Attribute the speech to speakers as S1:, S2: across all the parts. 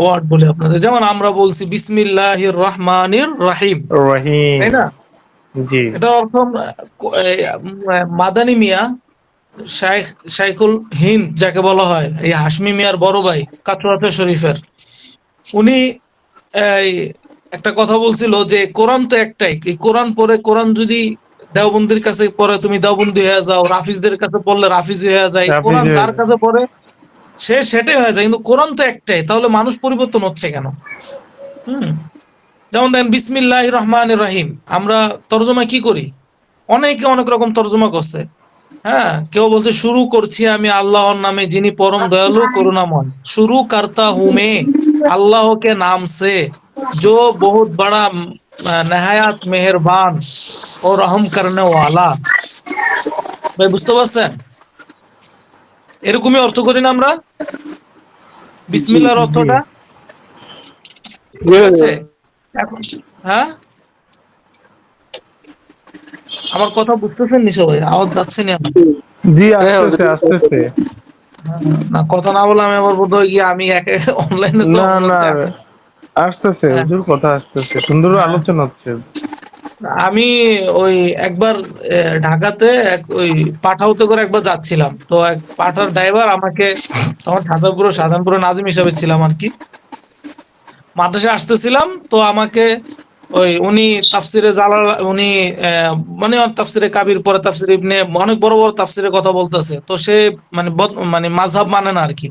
S1: Word বলি আপনাদের। যেমন আমরা বলছি বিসমিল্লাহির রহমানির রাহিম।
S2: রহিম।
S1: তাই না?
S2: জি।
S1: এটা অর্থ মাদানি মিয়া শাইখ শাইখুল হিন্দ যাকে বলা হয় এই হাসমি মিয়ার বড় ভাই কাটরাতে শরীফের উনি এই একটা কথা বলছিল যে কোরআন তো একটাই। এই কোরআন পরে কোরআন যদি দেওবন্দির কাছে পরে তুমি দেওবন্দি হয়ে যাও রাফিজদের কাছে পড়লে রাফিজ হয়ে যায়। কোরআন যার কাছে পড়ে? সে সেটাই হয়ে যায় কিন্তু কোরআন তো একটাই তাহলে মানুষ পরিবর্তন হচ্ছে কেন হুম যেমন দেখেন বিসমিল্লাহ রহমান রাহিম আমরা তর্জমা কি করি অনেকে অনেক রকম তর্জমা করছে হ্যাঁ কেউ বলছে শুরু করছি আমি আল্লাহর নামে যিনি পরম দয়ালু করুণাময় শুরু করতা हूं मैं अल्लाह के नाम से जो बहुत बड़ा अ, नहायत मेहरबान और रहम करने वाला ভাই বুঝতে পারছেন এরকমই অর্থ করি না আমরা? বিসমিল্লাহর
S2: জি।
S1: অর্থটা? ঠিক আছে? হ্যাঁ? আমার কথা বুঝতেছেন নি সবাই? আওয়াজ যাচ্ছে না?
S2: জি আসতেছে আসতেছে।
S1: না কথা না বলে আমি আবার বোধ হয় গিয়ে আমি একে অনলাইনে তো
S2: না না আসতেছে
S1: হ্যাঁ।
S2: হুজুর কথা আসতেছে। সুন্দর। আলোচনা হচ্ছে।
S1: আমি ওই একবার ঢাকাতে ওই পাঠাউতে করে একবার যাচ্ছিলাম। তো এক পাঠার ড্রাইভার আমাকে তখন শাহজাহানপুরে শাহজাহানপুরে নাজিম হিসাবে ছিলাম আর কি। মাদ্রাসা আসতেছিলাম, তো আমাকে ওই উনি তাফসিরে জালাল, উনি মানে তাফসিরে কাবির, পরে তাফসির ইবনে, অনেক বড় বড় তাফসিরের কথা বলতেছে। তো সে মানে মানে মাযহাব মানে না আর কি।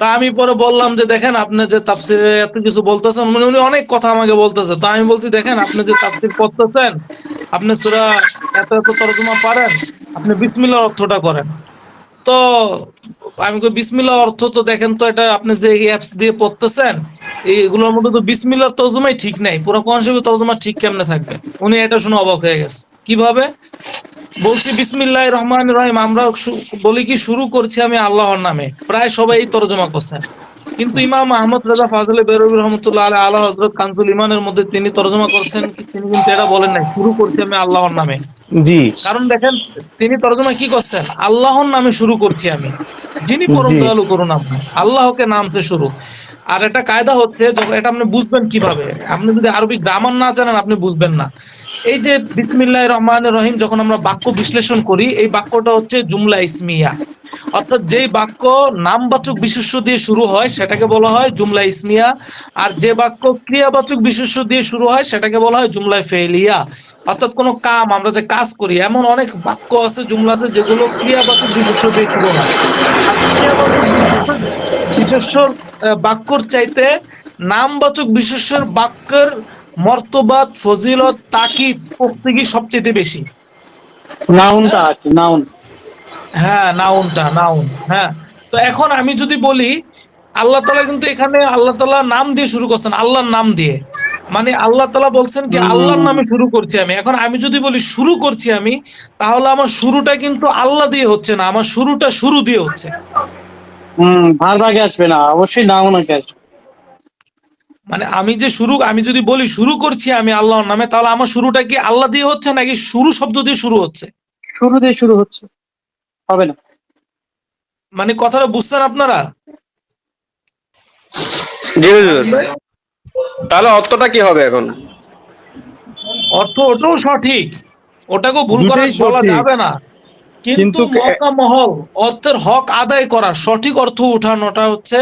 S1: তা আমি পরে বললাম যে, দেখেন, আপনি যে তাফসিরে এত কিছু বলতেছেন মানে উনি অনেক কথা আমাকে বলতেছে। তো আমি বলছি, দেখেন, আপনি যে তাফসির পড়তেছেন, আপনি সূরা এত এত তরজমা পারেন, আপনি বিসমিল্লাহর অর্থটা করেন। তো আমি কই বিসমিল্লাহ অর্থ তো দেখেন তো এটা আপনি যে অ্যাপস দিয়ে পড়তেছেন, এইগুলোর মধ্যে তো বিসমিল্লাহ তর্জমাই ঠিক নাই। পুরো কোরআন শরীফের তর্জমা ঠিক কেমনে থাকবে? উনি এটা শুনে অবাক হয়ে গেছে। কীভাবে? বলছি বিসমিল্লাহ রহমান রহিম আমরা বলি কি শুরু করছি আমি আল্লাহর নামে। প্রায় সবাই এই তর্জমা করছেন। কিন্তু ইমাম আহমদ রাজা ফাজলে বেরবি রহমতুল্লাহ আলাইহি আলা হযরত কানজুল ইমানের মধ্যে তিনি তর্জমা করছেন তিনি কিন্তু এটা বলেন নাই শুরু করছি আমি আল্লাহর নামে।
S2: জি।
S1: কারণ দেখেন তিনি তরজমা কি করছেন? আল্লাহর নামে শুরু করছি আমি। যিনি পরম। দয়ালু করুন আপনি আল্লাহকে নাম সে শুরু। আর এটা কায়দা হচ্ছে এটা আপনি বুঝবেন কীভাবে? আপনি যদি আরবি গ্রামার না জানেন আপনি বুঝবেন না। এই যে বিসমিল্লাহ রহমান রহিম যখন আমরা বাক্য বিশ্লেষণ করি, এই বাক্যটা হচ্ছে জুমলা ইসমিয়া। অর্থাৎ যেই বাক্য নামবাচক বিশেষ্য দিয়ে শুরু হয়, সেটাকে বলা হয় জুমলা ইসমিয়া। আর যে বাক্য ক্রিয়াবাচক বিশেষ্য দিয়ে শুরু হয়, সেটাকে বলা হয় জুমলা ফেলিয়া অর্থাৎ কোনো কাম, আমরা যে কাজ করি, এমন অনেক বাক্য আছে, জুমলা আছে, যেগুলো ক্রিয়াবাচক বিশেষ্য দিয়ে শুরু হয়। বিশেষ্যর বাক্যর চাইতে নামবাচক বিশেষ্যের বাক্যের মর্তবাদ ফজিলত তাকিদ প্রত্যেকই সবচেয়ে বেশি।
S3: নাউনটা আছে নাউন।
S1: হ্যাঁ নাউনটা নাউন হ্যাঁ। তো এখন আমি যদি বলি আল্লাহ তালা কিন্তু এখানে আল্লাহ তালা নাম দিয়ে শুরু করছেন আল্লাহর নাম দিয়ে। মানে আল্লাহ তালা বলছেন কি আল্লাহর নামে শুরু করছি আমি। এখন আমি যদি বলি শুরু করছি আমি তাহলে আমার শুরুটা কিন্তু আল্লাহ দিয়ে হচ্ছে না আমার শুরুটা শুরু দিয়ে হচ্ছে।
S3: হম ভাগে আসবে না অবশ্যই নাউন আগে আসবে।
S1: মানে আমি যে শুরু আমি যদি বলি শুরু করছি আমি আল্লাহর নামে তাহলে আমার শুরুটা কি আল্লাহ দিয়ে হচ্ছে নাকি শুরু শব্দ দিয়ে শুরু হচ্ছে?
S3: শুরু দিয়ে শুরু হচ্ছে। হবে না।
S1: মানে কথাটা বুঝছেন আপনারা?
S4: তাহলে অর্থটা কি হবে এখন?
S1: অর্থ ওটাও সঠিক। ওটাকেও ভুল করা বলা। যাবে না। কিন্তু
S2: কিন্তু
S1: মহল অর্থের হক আদায় করা সঠিক অর্থ উঠানোটা হচ্ছে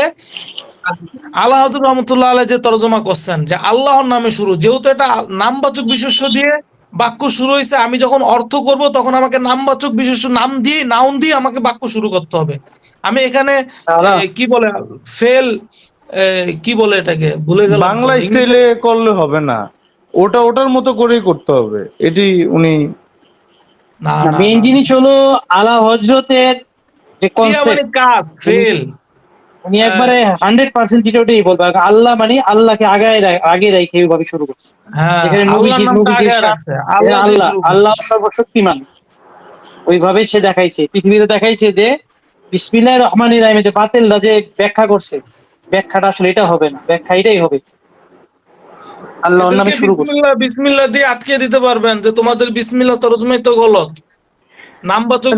S1: আল্লাহ হাজর রহমতুল্লাহ আলাই যে তর্জমা করছেন যে আল্লাহর নামে শুরু যেহেতু এটা নামবাচক বিশেষ্য দিয়ে বাক্য শুরু হয়েছে আমি যখন অর্থ করব তখন আমাকে নামবাচক বিশেষ্য নাম দিয়ে নাউন দিয়ে আমাকে বাক্য শুরু করতে হবে। আমি এখানে কি বলে ফেল কি বলে এটাকে? ভুলে গেল।
S2: বাংলা স্টাইলে করলে হবে না। ওটা ওটার মতো করেই করতে হবে। এটি উনি
S1: না না,
S3: মেইন জিনিস হলো আলা হজরতের যে
S1: মানে
S3: কনসেপ্ট
S1: কাজ? ফেল
S3: উনি একবারে হান্ড্রেড পার্সেন্ট যেটা ওটাই বলবে। আল্লাহ মানে আল্লাহকে আগে আগে রেখে ওইভাবে শুরু করছে।
S1: হ্যাঁ
S3: এখানে নবীজি-
S1: আল্লাহ
S3: আল্লাহ সর্বশক্তিমান। ওইভাবে সে দেখাইছে পৃথিবীতে দেখাইছে যে বিসমিল্লাহ রহমান রাহিমে যে বাতিলরা যে ব্যাখ্যা করছে ব্যাখ্যাটা আসলে এটা হবে না ব্যাখ্যা এটাই হবে। আল্লাহর নামে শুরু করছে।
S1: বিসমিল্লাহ দিয়ে আটকে দিতে পারবেন যে তোমাদের বিসমিল্লাহ তরজমাই তো গলত। নামবাচক